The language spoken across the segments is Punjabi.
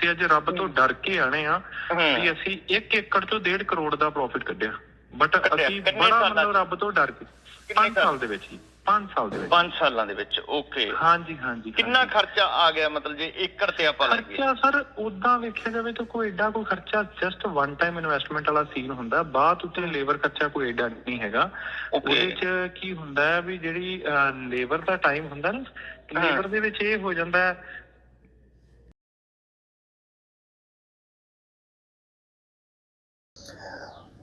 ਅਸੀਂ ਅੱਜ ਰੱਬ ਤੋਂ ਡਰ ਕੇ ਆਣੇ ਆ ਵੀ ਅਸੀਂ 1 ਏਕੜ ਤੋਂ 1.5 ਕਰੋੜ ਦਾ ਪ੍ਰੋਫਿਟ ਕੱਢਿਆ। ਬਟ। ਅਸੀਂ ਬੜਾ ਮਤਲਬ? ਰੱਬ ਤੋਂ ਡਰ ਕੇ। ਕਿੰਨੇ 5 ਸਾਲ? ਦੇ ਵਿੱਚ ਹੀ 5 ਸਾਲ ਦੇ ਵਿੱਚ। 5 ਸਾਲਾਂ ਦੇ ਵਿੱਚ ਓਕੇ ਹਾਂਜੀ ਹਾਂਜੀ ਕਿੰਨਾ। ਖਰਚਾ ਆ ਗਿਆ ਮਤਲਬ ਜੇ ਏਕੜ ਤੇ ਆਪਾਂ ਲਾਈਏ? ਖਰਚਾ ਸਰ ਉਦਾਂ ਵੇਖਿਆ ਜਾਵੇ ਤਾਂ ਕੋਈ ਏਡਾ ਕੋਈ ਖਰਚਾ ਜਸਟ ਵਨ ਟਾਈਮ ਇਨਵੈਸਟਮੈਂਟ ਵਾਲਾ ਸੀਨ ਹੁੰਦਾ। ਬਾਅਦ ਉੱਤੇ ਲੇਬਰ ਖਰਚਾ ਕੋਈ ਏਡਾ ਨਹੀਂ ਹੈਗਾ. ਉਹਦੇ ਚ ਕੀ ਹੁੰਦਾ ਵੀ ਜਿਹੜੀ ਲੇਬਰ ਦਾ ਟਾਈਮ ਹੁੰਦਾ ਨਾ। ਲੇਬਰ ਦੇ ਵਿੱਚ ਇਹ ਹੋ ਜਾਂਦਾ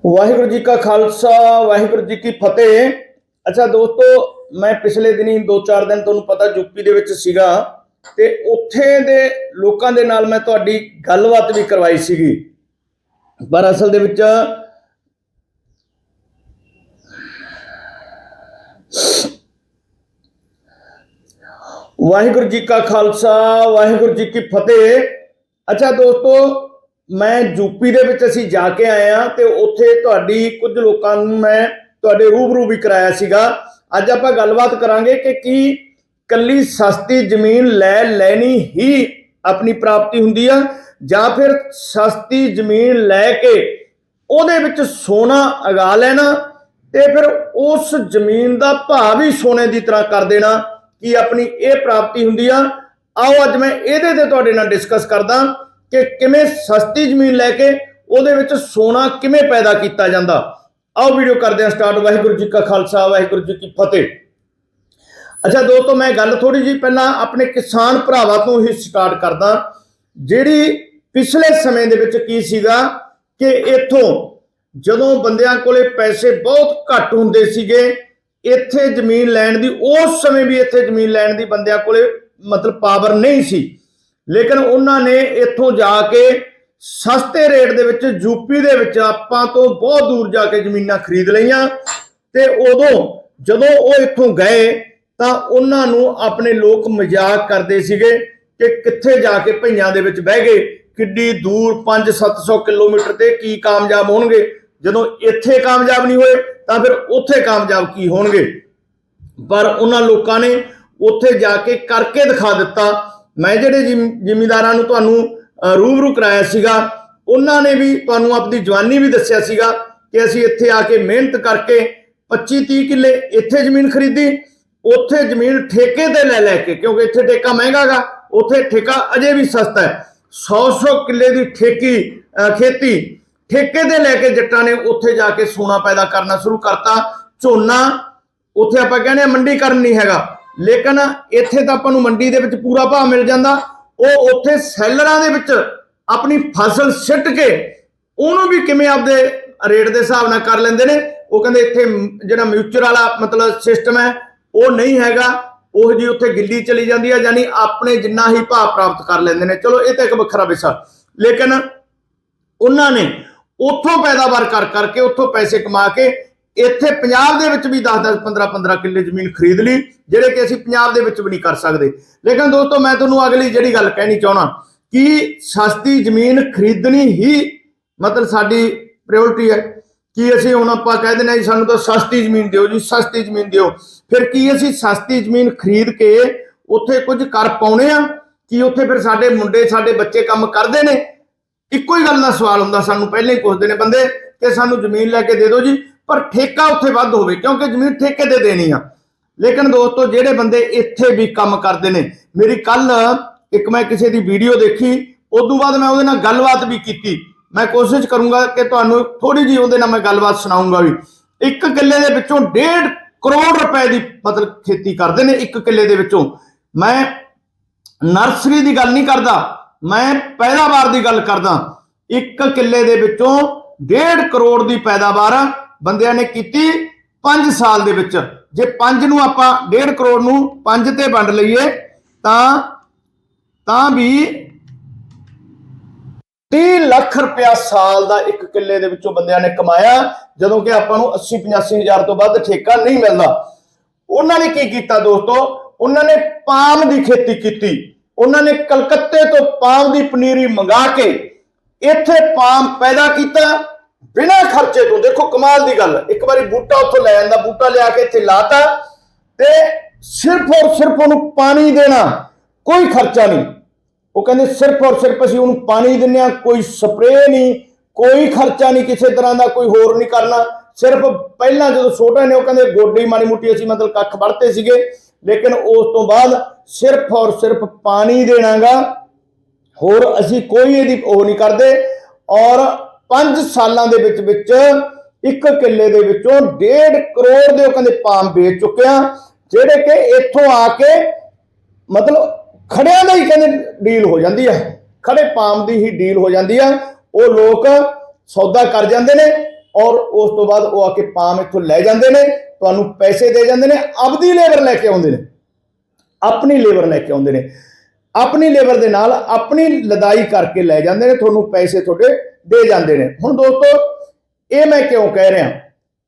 ਵਾਹਿਗੁਰੂ ਜੀ ਕਾ ਖਾਲਸਾ, ਵਾਹਿਗੁਰੂ ਜੀ ਕੀ ਫਤਿਹ। ਅੱਛਾ ਦੋਸਤੋ, ਮੈਂ ਪਿਛਲੇ ਦਿਨੀ 2-4 ਦਿਨ ਤੁਹਾਨੂੰ ਪਤਾ ਯੂਪੀ ਦੇ ਵਿੱਚ ਸੀਗਾ ਤੇ ਉੱਥੇ ਦੇ ਲੋਕਾਂ ਦੇ ਨਾਲ ਮੈਂ ਤੁਹਾਡੀ ਗੱਲਬਾਤ ਵੀ ਕਰਵਾਈ ਸੀਗੀ। ਪਰ ਅਸਲ ਦੇ ਵਿੱਚ ਵਾਹਿਗੁਰੂ ਜੀ ਕਾ ਖਾਲਸਾ, ਵਾਹਿਗੁਰੂ ਜੀ ਕੀ ਫਤਿਹ। ਅੱਛਾ ਦੋਸਤੋ ਮੈਂ ਯੂਪੀ ਦੇ ਵਿੱਚ ਅਸੀਂ ਜਾ ਕੇ ਆਏ ਆ ਤੇ ਉੱਥੇ ਤੁਹਾਡੀ ਕੁਝ ਲੋਕਾਂ ਨੂੰ ਮੈਂ ਤੁਹਾਡੇ ਰੂਬਰੂ ਵੀ ਕਰਾਇਆ ਸੀਗਾ। ਅੱਜ ਆਪਾਂ ਗੱਲਬਾਤ ਕਰਾਂਗੇ ਕਿ ਕੀ ਕੱਲੀ ਸਸਤੀ ਜ਼ਮੀਨ ਲੈ ਲੈਣੀ ਹੀ ਆਪਣੀ ਪ੍ਰਾਪਤੀ ਹੁੰਦੀ ਆ ਜਾਂ ਫਿਰ ਸਸਤੀ ਜ਼ਮੀਨ ਲੈ ਕੇ ਉਹਦੇ ਵਿੱਚ ਸੋਨਾ ਅਗਾ ਲੈਣਾ ਤੇ ਫਿਰ ਉਸ ਜ਼ਮੀਨ ਦਾ ਭਾਅ ਵੀ ਸੋਨੇ ਦੀ ਤਰ੍ਹਾਂ ਕਰ ਦੇਣਾ ਕੀ ਆਪਣੀ ਇਹ ਪ੍ਰਾਪਤੀ ਹੁੰਦੀ ਆ। ਆਓ ਅੱਜ ਮੈਂ ਇਹਦੇ ਤੇ ਤੁਹਾਡੇ ਨਾਲ ਡਿਸਕਸ ਕਰਦਾ। ਕਿ ਕਿਵੇਂ ਸਸਤੀ ਜ਼ਮੀਨ ਲੈ ਕੇ ਉਹਦੇ ਵਿੱਚ ਸੋਨਾ ਕਿਵੇਂ ਪੈਦਾ ਕੀਤਾ ਜਾਂਦਾ। ਆਓ ਵੀਡੀਓ ਕਰਦੇ ਹਾਂ ਸਟਾਰਟ। ਵਾਹਿਗੁਰੂ ਜੀ ਕਾ ਖਾਲਸਾ, ਵਾਹਿਗੁਰੂ ਜੀ ਕੀ ਫਤਿਹ। ਅੱਛਾ, ਦੋਸਤੋ, ਮੈਂ ਗੱਲ ਥੋੜੀ ਜੀ ਪਹਿਲਾਂ ਆਪਣੇ ਕਿਸਾਨ ਭਰਾਵਾਂ ਤੋਂ ਹੀ ਸਟਾਰਟ ਕਰਦਾ। ਜਿਹੜੀ ਪਿਛਲੇ ਸਮੇਂ ਦੇ ਵਿੱਚ ਕੀ ਸੀਗਾ ਕਿ ਇੱਥੋਂ ਜਦੋਂ ਬੰਦਿਆਂ ਕੋਲੇ ਪੈਸੇ ਬਹੁਤ ਘੱਟ ਹੁੰਦੇ ਸੀਗੇ, ਇੱਥੇ ਜ਼ਮੀਨ ਲੈਣ ਦੀ, ਉਸ ਸਮੇਂ ਵੀ ਇੱਥੇ ਜ਼ਮੀਨ ਲੈਣ ਦੀ ਬੰਦਿਆਂ ਕੋਲੇ ਮਤਲਬ ਪਾਵਰ ਨਹੀਂ ਸੀ। ਲੇਕਿਨ ਉਹਨਾਂ ਨੇ ਇੱਥੋਂ ਜਾ ਕੇ ਸਸਤੇ ਰੇਟ ਦੇ ਵਿੱਚ ਯੂਪੀ ਦੇ ਵਿੱਚ ਆਪਾਂ ਤੋਂ ਬਹੁਤ ਦੂਰ ਜਾ ਕੇ ਜ਼ਮੀਨਾਂ ਖਰੀਦ ਲਈਆਂ ਤੇ ਉਦੋਂ ਜਦੋਂ ਉਹ ਇੱਥੋਂ ਗਏ ਤਾਂ ਉਹਨਾਂ ਨੂੰ ਆਪਣੇ ਲੋਕ ਮਜ਼ਾਕ ਕਰਦੇ ਸੀਗੇ ਕਿ ਕਿੱਥੇ ਜਾ ਕੇ ਭਈਆਂ ਦੇ ਵਿੱਚ ਬਹਿ ਗਏ, ਕਿੱਡੀ ਦੂਰ 5-700 ਕਿਲੋਮੀਟਰ ਤੇ ਕੀ ਕਾਮਯਾਬ ਹੋਣਗੇ? ਜਦੋਂ ਇੱਥੇ ਕਾਮਯਾਬ ਨਹੀਂ ਹੋਏ ਤਾਂ ਫਿਰ ਉੱਥੇ ਕਾਮਯਾਬ ਕੀ ਹੋਣਗੇ? ਪਰ ਉਹਨਾਂ ਲੋਕਾਂ ਨੇ ਉੱਥੇ ਜਾ ਕੇ ਕਰਕੇ ਦਿਖਾ ਦਿੱਤਾ ਮੈਂ ਜਿਹੜੇ ਜ਼ਿਮੀਦਾਰਾਂ ਨੂੰ ਤੁਹਾਨੂੰ ਰੂਬਰੂ ਕਰਾਇਆ ਸੀਗਾ, ਉਹਨਾਂ ਨੇ ਵੀ ਤੁਹਾਨੂੰ ਆਪਣੀ ਜਵਾਨੀ ਵੀ ਦੱਸਿਆ ਸੀਗਾ ਕਿ ਅਸੀਂ ਇੱਥੇ ਆ ਕੇ ਮਿਹਨਤ ਕਰਕੇ 25 30 ਕਿੱਲੇ ਇੱਥੇ ਜ਼ਮੀਨ ਖਰੀਦੀ, ਉੱਥੇ ਜ਼ਮੀਨ ਠੇਕੇ ਤੇ ਲੈ ਲੈ ਕੇ, ਕਿਉਂਕਿ ਇੱਥੇ ਠੇਕਾ ਮਹਿੰਗਾਗਾ ਉੱਥੇ ਠੇਕਾ ਅਜੇ ਵੀ ਸਸਤਾ ਹੈ। 100 100 ਕਿੱਲੇ ਦੀ ਠੇਕੀ ਖੇਤੀ, ਠੇਕੇ ਤੇ ਲੈ ਕੇ ਜੱਟਾਂ ਨੇ ਉੱਥੇ ਜਾ ਕੇ ਸੋਨਾ ਪੈਦਾ ਕਰਨਾ ਸ਼ੁਰੂ ਕਰਤਾ, ਝੋਨਾ, ਉੱਥੇ ਆਪਾਂ ਕਹਿੰਦੇ ਆ ਮੰਡੀਕਰਨ ਨਹੀਂ ਹੈਗਾ। ਲੇਕਿਨ ਇੱਥੇ ਤਾਂ ਆਪਾਂ ਨੂੰ ਮੰਡੀ ਦੇ ਵਿੱਚ ਪੂਰਾ ਭਾਅ ਮਿਲ ਜਾਂਦਾ। ਉਹ ਉੱਥੇ ਸੈਲਰਾਂ ਦੇ ਵਿੱਚ ਆਪਣੀ ਫਸਲ ਸਿੱਟ ਕੇ ਉਹਨੂੰ ਵੀ ਕਿਵੇਂ ਆਪਦੇ ਰੇਟ ਦੇ ਹਿਸਾਬ ਨਾਲ ਕਰ ਲੈਂਦੇ ਨੇ। ਉਹ ਕਹਿੰਦੇ ਇੱਥੇ ਜਿਹੜਾ ਮਿਊਚਰ ਵਾਲਾ ਮਤਲਬ ਸਿਸਟਮ ਹੈ, ਉਹ ਨਹੀਂ ਹੈਗਾ। ਉਹ ਜੀ ਉੱਥੇ ਗਿੱਲੀ ਚਲੀ ਜਾਂਦੀ ਹੈ, ਯਾਨੀ ਆਪਣੇ ਜਿੰਨਾ ਹੀ ਭਾਅ ਪ੍ਰਾਪਤ ਕਰ ਲੈਂਦੇ ਨੇ। ਚਲੋ, ਇਹ ਤਾਂ ਇੱਕ ਵੱਖਰਾ ਵਿਸ਼ਾ। ਲੇਕਿਨ ਉਹਨਾਂ ਨੇ ਉੱਥੋਂ ਪੈਦਾਵਾਰ ਕਰ ਕਰਕੇ ਉੱਥੋਂ ਪੈਸੇ ਕਮਾ ਕੇ ਇੱਥੇ ਪੰਜਾਬ ਦੇ ਵਿੱਚ ਵੀ 10 10 15 15 ਕਿੱਲੇ ਜ਼ਮੀਨ ਖਰੀਦ ਲਈ, ਜਿਹੜੇ ਕਿ ਅਸੀਂ ਪੰਜਾਬ ਦੇ ਵਿੱਚ ਵੀ ਨਹੀਂ ਕਰ ਸਕਦੇ। ਲੇਕਿਨ ਦੋਸਤੋ, ਮੈਂ ਤੁਹਾਨੂੰ ਅਗਲੀ ਜਿਹੜੀ ਗੱਲ ਕਹਿਣੀ ਚਾਹਣਾ ਕਿ ਸਸਤੀ ਜ਼ਮੀਨ ਖਰੀਦਣੀ ਹੀ ਮਤਲਬ ਸਾਡੀ ਪ੍ਰਾਇੋਰਟੀ ਹੈ। ਕਿ ਅਸੀਂ ਹੁਣ ਆਪਾਂ ਕਹਿ ਦਿੰਦੇ ਹਾਂ ਜੀ, ਸਾਨੂੰ ਤਾਂ ਸਸਤੀ ਜ਼ਮੀਨ ਦਿਓ ਜੀ, ਸਸਤੀ ਜ਼ਮੀਨ ਦਿਓ। ਫਿਰ ਕੀ ਅਸੀਂ ਸਸਤੀ ਜ਼ਮੀਨ ਖਰੀਦ ਕੇ ਉੱਥੇ ਕੁਝ ਕਰ ਪਾਉਣੇ ਆ? ਕਿ ਉੱਥੇ ਫਿਰ ਸਾਡੇ ਮੁੰਡੇ, ਸਾਡੇ ਬੱਚੇ ਕੰਮ ਕਰਦੇ ਨੇ? ਇੱਕੋ ਹੀ ਗੱਲ ਦਾ ਸਵਾਲ ਹੁੰਦਾ, ਸਾਨੂੰ ਪਹਿਲਾਂ ਹੀ ਪੁੱਛਦੇ ਨੇ, ਬੰਦੇ ਕਿ ਸਾਨੂੰ ਜ਼ਮੀਨ ਲੈ ਕੇ ਦੇ ਦਿਓ ਜੀ। ਪਰ ਠੇਕਾ ਉੱਥੇ ਵੱਧ ਹੋਵੇ, ਕਿਉਂਕਿ ਜ਼ਮੀਨ ਠੇਕੇ ਤੇ ਦੇਣੀ ਆ। ਲੇਕਿਨ ਦੋਸਤੋ, ਜਿਹੜੇ ਬੰਦੇ ਇੱਥੇ ਵੀ ਕੰਮ ਕਰਦੇ ਨੇ, ਮੇਰੀ ਕੱਲ ਇੱਕ ਮੈਂ ਕਿਸੇ ਦੀ ਵੀਡੀਓ ਦੇਖੀ, ਉਦੋਂ ਬਾਅਦ ਮੈਂ ਉਹਦੇ ਨਾਲ ਗੱਲਬਾਤ ਵੀ ਕੀਤੀ। ਮੈਂ ਕੋਸ਼ਿਸ਼ ਕਰੂੰਗਾ ਕਿ ਤੁਹਾਨੂੰ ਥੋੜੀ ਜਿਹੀ ਉਹਦੇ ਨਾਲ ਮੈਂ ਗੱਲਬਾਤ ਸੁਣਾਉਂਗਾ ਵੀ। ਇੱਕ ਕਿੱਲੇ ਦੇ ਵਿੱਚੋਂ 1.5 ਕਰੋੜ ਰੁਪਏ ਦੀ ਮਤਲਬ ਖੇਤੀ ਕਰਦੇ ਨੇ ਇੱਕ ਕਿੱਲੇ ਦੇ ਵਿੱਚੋਂ। ਮੈਂ ਨਰਸਰੀ ਦੀ ਗੱਲ ਨਹੀਂ ਕਰਦਾ, ਮੈਂ ਪੈਦਾਵਾਰ ਦੀ ਗੱਲ ਕਰਦਾ। ਇੱਕ ਕਿੱਲੇ ਦੇ ਵਿੱਚੋਂ 1.5 ਕਰੋੜ ਦੀ ਪੈਦਾਵਾਰ ਬੰਦਿਆਂ ਨੇ ਕੀਤੀ 5 ਸਾਲ ਦੇ ਵਿੱਚ। ਜੇ 5 ਨੂੰ ਆਪਾਂ 1.5 ਕਰੋੜ ਨੂੰ 5 ਤੇ ਵੰਡ ਲਈਏ, ਤਾਂ ਤਾਂ ਵੀ 30 ਲੱਖ ਰੁਪਇਆ ਸਾਲ ਦਾ ਇੱਕ ਕਿੱਲੇ ਦੇ ਵਿੱਚੋਂ ਬੰਦਿਆਂ ਨੇ ਕਮਾਇਆ, ਜਦੋਂ ਕਿ ਆਪਾਂ ਨੂੰ 80 85 ਹਜ਼ਾਰ ਤੋਂ ਵੱਧ ਠੇਕਾ ਨਹੀਂ ਮਿਲਦਾ। ਉਹਨਾਂ ਨੇ ਕੀ ਕੀਤਾ ਦੋਸਤੋ? ਉਹਨਾਂ ਨੇ ਪਾਮ ਦੀ ਖੇਤੀ ਕੀਤੀ। ਉਹਨਾਂ ਨੇ ਕਲਕੱਤੇ ਤੋਂ ਪਾਮ ਦੀ ਪਨੀਰੀ ਮੰਗਾ ਕੇ ਇੱਥੇ ਪਾਮ ਪੈਦਾ ਕੀਤਾ। ਬਿਨਾਂ ਖਰਚੇ ਤੋਂ, ਦੇਖੋ ਕਮਾਲ ਦੀ ਗੱਲ, ਇੱਕ ਵਾਰੀ ਬੂਟਾ ਉੱਥੋਂ ਲੈ ਜਾਂਦਾ ਬੂਟਾ ਲਿਆ ਕੇ ਇੱਥੇ ਲਾਤਾ ਤੇ ਸਿਰਫ ਔਰ ਸਿਰਫ ਉਹਨੂੰ ਪਾਣੀ ਦੇਣਾ, ਕੋਈ ਖਰਚਾ ਨਹੀਂ। ਉਹ ਕਹਿੰਦੇ ਸਿਰਫ ਔਰ ਸਿਰਫ ਅਸੀਂ ਉਹਨੂੰ ਪਾਣੀ ਦਿੰਦੇ ਹਾਂ, ਕੋਈ ਸਪਰੇਅ ਨਹੀਂ, ਕੋਈ ਖਰਚਾ ਨਹੀਂ ਕਿਸੇ ਤਰ੍ਹਾਂ ਦਾ, ਕੋਈ ਹੋਰ ਨਹੀਂ ਕਰਨਾ। ਸਿਰਫ ਪਹਿਲਾਂ ਜਦੋਂ ਛੋਟੇ ਨੇ, ਉਹ ਕਹਿੰਦੇ ਗੋਡੀ ਮਾੜੀ ਮੁੱਟੀ ਅਸੀਂ ਮਤਲਬ ਕੱਖ ਵੜਤੇ ਸੀਗੇ, ਲੇਕਿਨ ਉਸ ਤੋਂ ਬਾਅਦ ਸਿਰਫ ਔਰ ਸਿਰਫ ਪਾਣੀ ਦੇਣਾਗਾ, ਹੋਰ ਅਸੀਂ ਕੋਈ ਇਹਦੀ ਉਹ ਨਹੀਂ ਕਰਦੇ। ਔਰ 5 ਸਾਲਾਂ ਦੇ ਵਿੱਚ ਵਿੱਚ ਇੱਕ ਕਿੱਲੇ ਦੇ ਵਿੱਚੋਂ 1.5 ਕਰੋੜ ਦੇ ਉਹ ਕਹਿੰਦੇ ਪਾਮ ਵੇਚ ਚੁੱਕਿਆ, ਜਿਹੜੇ ਕਿ ਇੱਥੋਂ ਆ ਕੇ ਮਤਲਬ ਖੜਿਆਂ ਦਾ ਹੀ ਕਹਿੰਦੇ ਡੀਲ ਹੋ ਜਾਂਦੀ ਹੈ ਖੜੇ ਪਾਮ ਦੀ ਹੀ ਡੀਲ ਹੋ ਜਾਂਦੀ ਆ। ਉਹ ਲੋਕ ਸੌਦਾ ਕਰ ਜਾਂਦੇ ਨੇ ਔਰ ਉਸ ਤੋਂ ਬਾਅਦ ਉਹ ਆ ਕੇ ਪਾਮ ਇੱਥੋਂ ਲੈ ਜਾਂਦੇ ਨੇ, ਤੁਹਾਨੂੰ ਪੈਸੇ ਦੇ ਜਾਂਦੇ ਨੇ, ਆਪਦੀ ਲੇਬਰ ਲੈ ਕੇ ਆਉਂਦੇ ਨੇ। ਆਪਣੀ ਲੇਬਰ ਲੈ ਕੇ ਆਉਂਦੇ ਨੇ। ਆਪਣੀ ਲੇਬਰ ਦੇ ਨਾਲ ਆਪਣੀ ਲਦਾਈ ਕਰਕੇ ਲੈ ਜਾਂਦੇ ਨੇ, ਤੁਹਾਨੂੰ ਪੈਸੇ ਤੁਹਾਡੇ ਦੇ ਜਾਂਦੇ ਨੇ। ਹੁਣ ਦੋਸਤੋ, ਇਹ ਮੈਂ ਕਿਉਂ ਕਹਿ ਰਿਹਾ?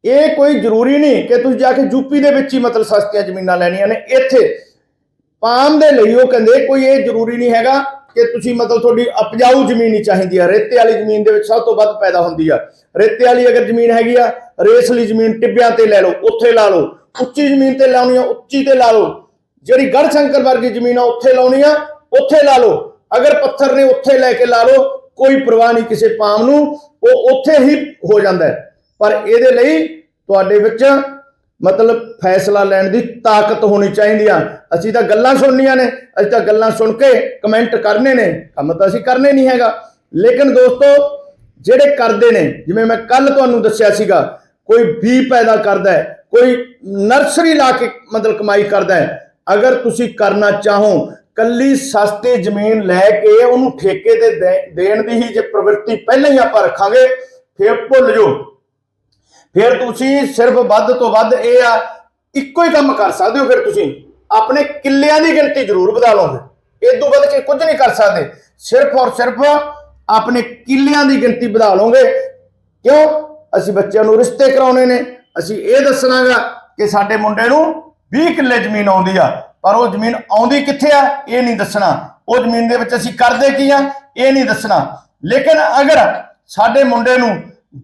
ਇਹ ਕੋਈ ਜ਼ਰੂਰੀ ਨਹੀਂ ਕਿ ਤੁਸੀਂ ਜਾ ਕੇ ਯੂਪੀ ਦੇ ਵਿੱਚ ਹੀ ਮਤਲਬ ਸਸਤੀਆਂ ਜ਼ਮੀਨਾਂ ਲੈਣੀਆਂ ਨੇ। ਇੱਥੇ ਪਾਮ ਦੇ ਲਈ ਉਹ ਕਹਿੰਦੇ ਕੋਈ ਇਹ ਜ਼ਰੂਰੀ ਨਹੀਂ ਹੈਗਾ ਕਿ ਤੁਸੀਂ ਮਤਲਬ ਤੁਹਾਡੀ ਉਪਜਾਊ ਜ਼ਮੀਨ ਹੀ ਚਾਹੀਦੀ ਆ। ਰੇਤੇ ਵਾਲੀ ਜ਼ਮੀਨ ਦੇ ਵਿੱਚ ਸਭ ਤੋਂ ਵੱਧ ਪੈਦਾ ਹੁੰਦੀ ਆ। ਰੇਤੇ ਵਾਲੀ ਅਗਰ ਜ਼ਮੀਨ ਹੈਗੀ ਆ ਰੇਸਲੀ ਜ਼ਮੀਨ ਟਿੱਬਿਆਂ ਤੇ ਲੈ ਲਓ, ਉੱਥੇ ਲਾ ਲਓ। ਉੱਚੀ ਜ਼ਮੀਨ ਤੇ ਲਾਉਣੀ ਆ, ਉੱਚੀ ਤੇ ਲਾ ਲਓ। ਜਿਹੜੀ ਗੜ ਸ਼ੰਕਰ ਵਰਗੀ ਜ਼ਮੀਨ ਆ, ਉੱਥੇ ਲਾਉਣੀ ਆ, ਉੱਥੇ ਲਾ ਲਓ। ਅਗਰ ਪੱਥਰ ਨੇ ਉੱਥੇ ਲੈ ਕੇ ਲਾ ਲਓ ਕੋਈ ਪਰਵਾਹ ਨਹੀਂ ਕਿਸੇ ਪਾਮ ਨੂੰ, ਉਹ ਉੱਥੇ ਹੀ ਹੋ ਜਾਂਦਾ ਪਰ ਇਹਦੇ ਲਈ ਤੁਹਾਡੇ ਵਿੱਚ ਮਤਲਬ ਫੈਸਲਾ ਲੈਣ ਦੀ ਤਾਕਤ ਹੋਣੀ ਚਾਹੀਦੀ ਆ। ਅਸੀਂ ਤਾਂ ਗੱਲਾਂ ਸੁਣਨੀਆਂ ਨੇ, ਅਸੀਂ ਤਾਂ ਗੱਲਾਂ ਸੁਣ ਕੇ ਕਮੈਂਟ ਕਰਨੇ ਨੇ, ਕੰਮ ਤਾਂ ਅਸੀਂ ਕਰਨੇ ਨਹੀਂ ਹੈਗਾ। ਲੇਕਿਨ ਦੋਸਤੋ, ਜਿਹੜੇ ਕਰਦੇ ਨੇ, ਜਿਵੇਂ ਮੈਂ ਕੱਲ ਤੁਹਾਨੂੰ ਦੱਸਿਆ ਸੀਗਾ, ਕੋਈ ਬੀ ਪੈਦਾ ਕਰਦਾ ਹੈ, ਕੋਈ ਨਰਸਰੀ ਲਾ ਕੇ ਮਤਲਬ ਕਮਾਈ ਕਰਦਾ ਹੈ, ਅਗਰ ਤੁਸੀਂ ਕਰਨਾ ਚਾਹੋ ਕੱਲੀ ਸਸਤੀ ਜ਼ਮੀਨ ਲੈ ਕੇ ਉਹਨੂੰ ਠੇਕੇ ਤੇ ਦੇ- ਦੇਣ ਦੀ ਹੀ ਜੇ ਪ੍ਰਵਿਰਤੀ ਪਹਿਲਾਂ ਹੀ ਆਪਾਂ ਰੱਖਾਂਗੇ, ਫਿਰ ਭੁੱਲ ਜਾਓ। ਫਿਰ ਤੁਸੀਂ ਸਿਰਫ ਵੱਧ ਤੋਂ ਵੱਧ ਇਹ ਆ, ਇੱਕੋ ਹੀ ਕੰਮ ਕਰ ਸਕਦੇ ਹੋ ਫਿਰ ਤੁਸੀਂ। ਆਪਣੇ ਕਿੱਲਿਆਂ ਦੀ ਗਿਣਤੀ ਜ਼ਰੂਰ ਵਧਾ ਲਓਗੇ ਤੋਂ ਵੱਧ ਕੇ ਕੁਝ ਨਹੀਂ ਕਰ ਸਕਦੇ। ਸਿਰਫ ਔਰ ਸਿਰਫ ਆਪਣੇ ਕਿੱਲਿਆਂ ਦੀ ਗਿਣਤੀ ਵਧਾ ਲਓਗੇ। ਕਿਉਂ? ਅਸੀਂ ਬੱਚਿਆਂ ਨੂੰ ਰਿਸ਼ਤੇ ਕਰਾਉਣੇ ਨੇ। ਅਸੀਂ ਇਹ ਦੱਸਣਾਗਾ ਕਿ ਸਾਡੇ ਮੁੰਡੇ ਨੂੰ 20 ਕਿੱਲੇ ਜ਼ਮੀਨ ਆਉਂਦੀ ਆ। ਪਰ ਉਹ ਜ਼ਮੀਨ ਆਉਂਦੀ ਕਿੱਥੇ ਆ? ਇਹ ਨਹੀਂ ਦੱਸਣਾ। ਉਹ ਜ਼ਮੀਨ ਦੇ ਵਿੱਚ ਅਸੀਂ ਕਰਦੇ ਕੀ ਆ? ਇਹ ਨਹੀਂ ਦੱਸਣਾ। ਲੇਕਿਨ ਅਗਰ ਸਾਡੇ ਮੁੰਡੇ ਨੂੰ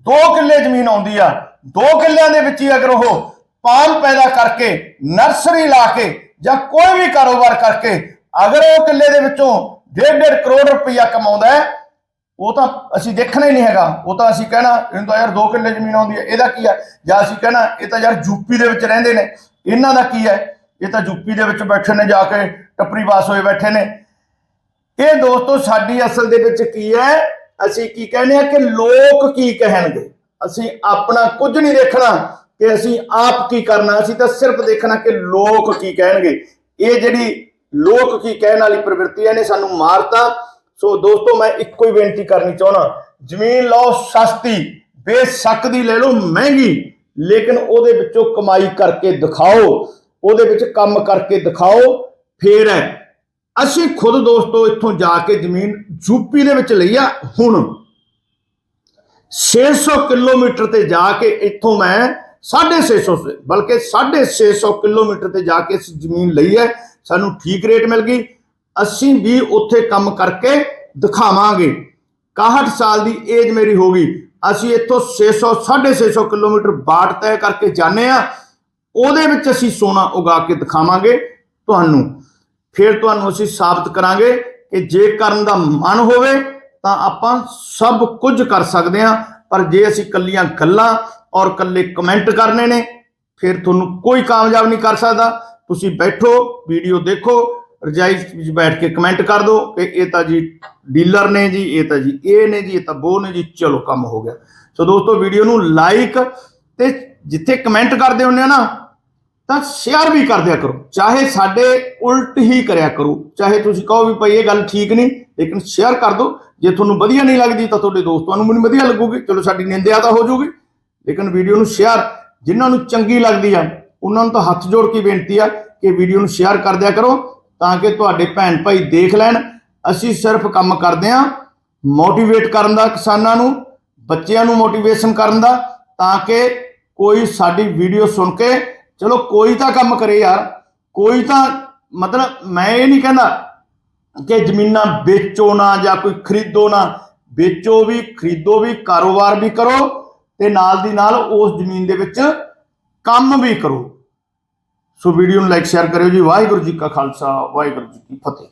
2 ਕਿੱਲੇ ਜ਼ਮੀਨ ਆਉਂਦੀ ਆ 2 ਕਿੱਲਿਆਂ ਦੇ ਵਿੱਚ ਹੀ ਅਗਰ ਉਹ ਪਾਲ ਪੈਦਾ ਕਰਕੇ ਨਰਸਰੀ ਲਾ ਕੇ ਜਾਂ ਕੋਈ ਵੀ ਕਾਰੋਬਾਰ ਕਰਕੇ ਅਗਰ ਉਹ ਕਿੱਲੇ ਦੇ ਵਿੱਚੋਂ 1.5 ਕਰੋੜ ਰੁਪਈਆ ਕਮਾਉਂਦਾ ਹੈ, ਉਹ ਤਾਂ ਅਸੀਂ ਦੇਖਣਾ ਹੀ ਨਹੀਂ ਹੈਗਾ। ਉਹ ਤਾਂ ਅਸੀਂ ਕਹਿਣਾ, ਇਹਨੂੰ ਤਾਂ ਯਾਰ 2 ਕਿੱਲੇ ਜ਼ਮੀਨ ਆਉਂਦੀ ਹੈ, ਇਹਦਾ ਕੀ ਹੈ ਜਾਂ ਅਸੀਂ ਕਹਿਣਾ, ਇਹ ਤਾਂ ਯਾਰ ਯੂਪੀ ਦੇ ਵਿੱਚ ਰਹਿੰਦੇ ਨੇ। ਇਹਨਾਂ ਦਾ ਕੀ ਹੈ? ਇਹ ਤਾਂ ਯੂਪੀ ਦੇ ਵਿੱਚ ਬੈਠੇ ਨੇ ਜਾ ਕੇ, ਟੱਪਰੀ ਬਾਸ ਹੋਏ ਬੈਠੇ ਨੇ। ਇਹ ਦੋਸਤੋ, ਸਾਡੀ ਅਸਲ ਦੇ ਵਿੱਚ ਕੀ ਹੈ? ਅਸੀਂ ਕੀ ਕਹਿੰਦੇ ਆ ਕਿ ਲੋਕ ਕੀ ਕਹਿਣਗੇ? ਅਸੀਂ ਆਪਣਾ ਕੁਝ ਨਹੀਂ ਦੇਖਣਾ ਕਿ ਅਸੀਂ ਆਪ ਕੀ ਕਰਨਾ। ਅਸੀਂ ਤਾਂ ਸਿਰਫ ਦੇਖਣਾ ਕਿ ਲੋਕ ਕੀ ਕਹਿਣਗੇ। ਇਹ ਜਿਹੜੀ ਲੋਕ ਕੀ ਕਹਿਣ ਵਾਲੀ ਪ੍ਰਵਿਰਤੀ ਹੈ ਨੇ ਸਾਨੂੰ ਮਾਰਤਾ। ਸੋ ਦੋਸਤੋ, ਮੈਂ ਇੱਕੋ ਹੀ ਬੇਨਤੀ ਕਰਨੀ ਚਾਹਣਾ ਜ਼ਮੀਨ ਲਓ ਸਸਤੀ, ਬੇਸ਼ੱਕ ਦੀ ਲੈ ਲਓ ਮਹਿੰਗੀ, ਲੇਕਿਨ ਉਹਦੇ ਵਿੱਚੋਂ ਕਮਾਈ ਕਰਕੇ ਦਿਖਾਓ। ਉਹਦੇ ਵਿੱਚ ਕੰਮ ਕਰਕੇ ਦਿਖਾਓ, ਫੇਰ ਹੈ। ਅਸੀਂ ਖੁਦ ਦੋਸਤੋ ਇੱਥੋਂ ਜਾ ਕੇ ਜ਼ਮੀਨ ਯੂਪੀ ਦੇ ਵਿੱਚ ਲਈ ਆ, ਹੁਣ। 600 ਕਿਲੋਮੀਟਰ ਤੇ ਜਾ ਕੇ ਇੱਥੋਂ ਮੈਂ 650 ਸੇ ਬਲਕਿ 650 ਕਿਲੋਮੀਟਰ ਤੇ ਜਾ ਕੇ ਇਸ ਜ਼ਮੀਨ ਲਈ ਹੈ, ਸਾਨੂੰ ਠੀਕ ਰੇਟ ਮਿਲ ਗਈ। ਅਸੀਂ ਵੀ ਉੱਥੇ ਕੰਮ ਕਰਕੇ ਦਿਖਾਵਾਂਗੇ। 61 ਸਾਲ ਦੀ ਏਜ ਮੇਰੀ ਹੋ ਗਈ। ਅਸੀਂ ਇੱਥੋਂ 600 650 ਕਿਲੋਮੀਟਰ ਬਾਟ ਤੈਅ ਕਰਕੇ ਜਾਂਦੇ ਆ ਉਹਦੇ ਵਿੱਚ ਅਸੀਂ ਸੋਨਾ ਉਗਾ ਕੇ ਦਿਖਾਵਾਂਗੇ ਤੁਹਾਨੂੰ। ਫਿਰ ਤੁਹਾਨੂੰ ਅਸੀਂ ਸਾਬਤ ਕਰਾਂਗੇ ਕਿ ਜੇ ਕਰਨ ਦਾ ਮਨ ਹੋਵੇ ਤਾਂ ਆਪਾਂ ਸਭ ਕੁਝ ਕਰ ਸਕਦੇ ਹਾਂ, ਪਰ ਜੇ ਅਸੀਂ ਕੱਲੀਆਂ ਗੱਲਾਂ ਔਰ ਕੱਲੇ ਕਮੈਂਟ ਕਰਨੇ ਨੇ, ਫਿਰ ਤੁਹਾਨੂੰ ਕੋਈ ਕਾਮਯਾਬ ਨਹੀਂ ਕਰ ਸਕਦਾ। ਤੁਸੀਂ ਬੈਠੋ ਵੀਡੀਓ ਦੇਖੋ, ਰਜਾਈ ਵਿੱਚ ਬੈਠ ਕੇ ਕਮੈਂਟ ਕਰ ਦਿਓ ਕਿ ਇਹ ਤਾਂ ਜੀ ਡੀਲਰ ਨੇ ਜੀ, ਇਹ ਤਾਂ ਜੀ ਇਹ ਨੇ ਜੀ, ਇਹ ਤਾਂ ਉਹ ਨੇ ਜੀ, ਚਲੋ ਕੰਮ ਹੋ ਗਿਆ। ਸੋ ਦੋਸਤੋ ਵੀਡੀਓ ਨੂੰ ਲਾਈਕ ਤੇ ਜਿੱਥੇ ਕਮੈਂਟ ਕਰਦੇ ਹੁੰਦੇ ਆ ਨਾ ਤਾਂ ਸ਼ੇਅਰ ਵੀ ਕਰ ਦਿਆ ਕਰੋ। ਚਾਹੇ ਸਾਡੇ ਉਲਟ ਹੀ ਕਰਿਆ ਕਰੋ। ਚਾਹੇ ਤੁਸੀਂ ਕਹੋ ਵੀ ਭਾਈ ਇਹ ਗੱਲ ਠੀਕ ਨਹੀਂ, ਲੇਕਿਨ ਸ਼ੇਅਰ ਕਰ ਦਿਓ। ਜੇ ਤੁਹਾਨੂੰ ਵਧੀਆ ਨਹੀਂ ਲੱਗਦੀ ਤਾਂ ਤੁਹਾਡੇ ਦੋਸਤਾਂ ਨੂੰ ਵੀ ਵਧੀਆ ਲੱਗੂਗੀ। ਚਲੋ ਸਾਡੀ ਨਿੰਦਿਆ ਤਾਂ ਹੋ ਜਾਊਗੀ। ਲੇਕਿਨ ਵੀਡੀਓ ਨੂੰ ਸ਼ੇਅਰ ਜਿਨ੍ਹਾਂ ਨੂੰ ਚੰਗੀ ਲੱਗਦੀ ਆ, ਉਹਨਾਂ ਨੂੰ ਤਾਂ ਹੱਥ ਜੋੜ ਕੇ ਬੇਨਤੀ ਆ ਕਿ ਵੀਡੀਓ ਨੂੰ ਸ਼ੇਅਰ ਕਰ ਦਿਆ ਕਰੋ ਤਾਂ ਕਿ ਤੁਹਾਡੇ ਭੈਣ ਭਾਈ ਦੇਖ ਲੈਣ। ਅਸੀਂ ਸਿਰਫ ਕੰਮ ਕਰਦੇ ਆ ਮੋਟੀਵੇਟ ਕਰਨ ਦਾ ਕਿਸਾਨਾਂ ਨੂੰ, ਬੱਚਿਆਂ ਨੂੰ ਮੋਟੀਵੇਸ਼ਨ ਕਰਨ ਦਾ ਤਾਂ ਕਿ ਕੋਈ ਸਾਡੀ ਵੀਡੀਓ ਸੁਣ ਕੇ ਚਲੋ ਕੋਈ ਤਾਂ ਕੰਮ ਕਰੇ ਯਾਰ, ਕੋਈ ਤਾਂ ਮਤਲਬ ਮੈਂ ਇਹ ਨਹੀਂ ਕਹਿੰਦਾ ਕਿ ਜ਼ਮੀਨਾਂ ਵੇਚੋ ਨਾ ਜਾਂ ਕੋਈ ਖਰੀਦੋ ਨਾ, ਵੇਚੋ ਵੀ, ਖਰੀਦੋ ਵੀ, ਕਾਰੋਬਾਰ ਵੀ ਕਰੋ ਤੇ ਨਾਲ ਦੀ ਨਾਲ ਉਸ ਜ਼ਮੀਨ ਦੇ ਵਿੱਚ ਕੰਮ ਵੀ ਕਰੋ। ਸੋ ਵੀਡੀਓ ਨੂੰ ਲਾਈਕ ਸ਼ੇਅਰ ਕਰਿਓ ਜੀ। ਵਾਹਿਗੁਰੂ ਜੀ ਕਾ ਖਾਲਸਾ, ਵਾਹਿਗੁਰੂ ਜੀ ਕੀ ਫਤਿਹ।